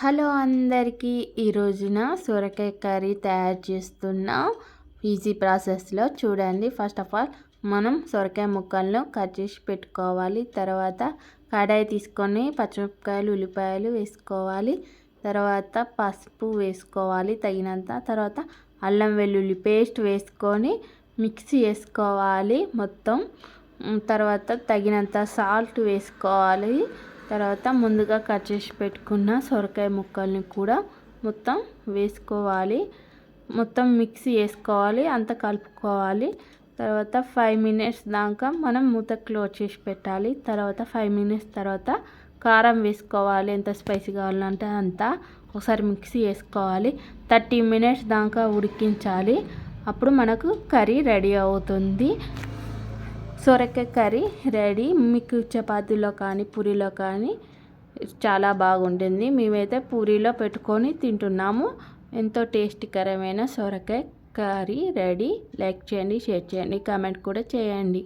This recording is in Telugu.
హలో అందరికీ ఈ రోజున సొరకాయ కర్రీ తయారు చేస్తున్న ఈజీ ప్రాసెస్లో చూడండి. ఫస్ట్ ఆఫ్ ఆల్ మనం సొరకాయ ముక్కలను కట్ చేసి పెట్టుకోవాలి. తర్వాత కడాయి తీసుకొని పచ్చిమిరపకాయలు ఉల్లిపాయలు వేసుకోవాలి. తర్వాత పసుపు వేసుకోవాలి తగినంత. తర్వాత అల్లం వెల్లుల్లి పేస్ట్ వేసుకొని మిక్సీ వేసుకోవాలి మొత్తం. తర్వాత తగినంత సాల్ట్ వేసుకోవాలి. తర్వాత ముందుగా కట్ చేసి పెట్టుకున్న సొరకాయ ముక్కల్ని కూడా మొత్తం వేసుకోవాలి. మొత్తం మిక్సీ వేసుకోవాలి అంత కలుపుకోవాలి. తర్వాత ఫైవ్ మినిట్స్ దాకా మనం మూత క్లోజ్ చేసి పెట్టాలి. తర్వాత ఫైవ్ మినిట్స్ తర్వాత కారం వేసుకోవాలి. ఎంత స్పైసీ కావాలంటే అంత ఒకసారి మిక్సీ వేసుకోవాలి థర్టీ మినిట్స్ దాకా ఉడికించాలి. అప్పుడు మనకు కర్రీ రెడీ అవుతుంది. సొరకాయ కర్రీ రెడీ. మీకు చపాతీలో కానీ పూరీలో కానీ చాలా బాగుంటుంది. మేమైతే పూరీలో పెట్టుకొని తింటున్నాము. ఎంతో టేస్టీకరమైన సొరకాయ కర్రీ రెడీ. లైక్ చేయండి షేర్ చేయండి కామెంట్ కూడా చేయండి.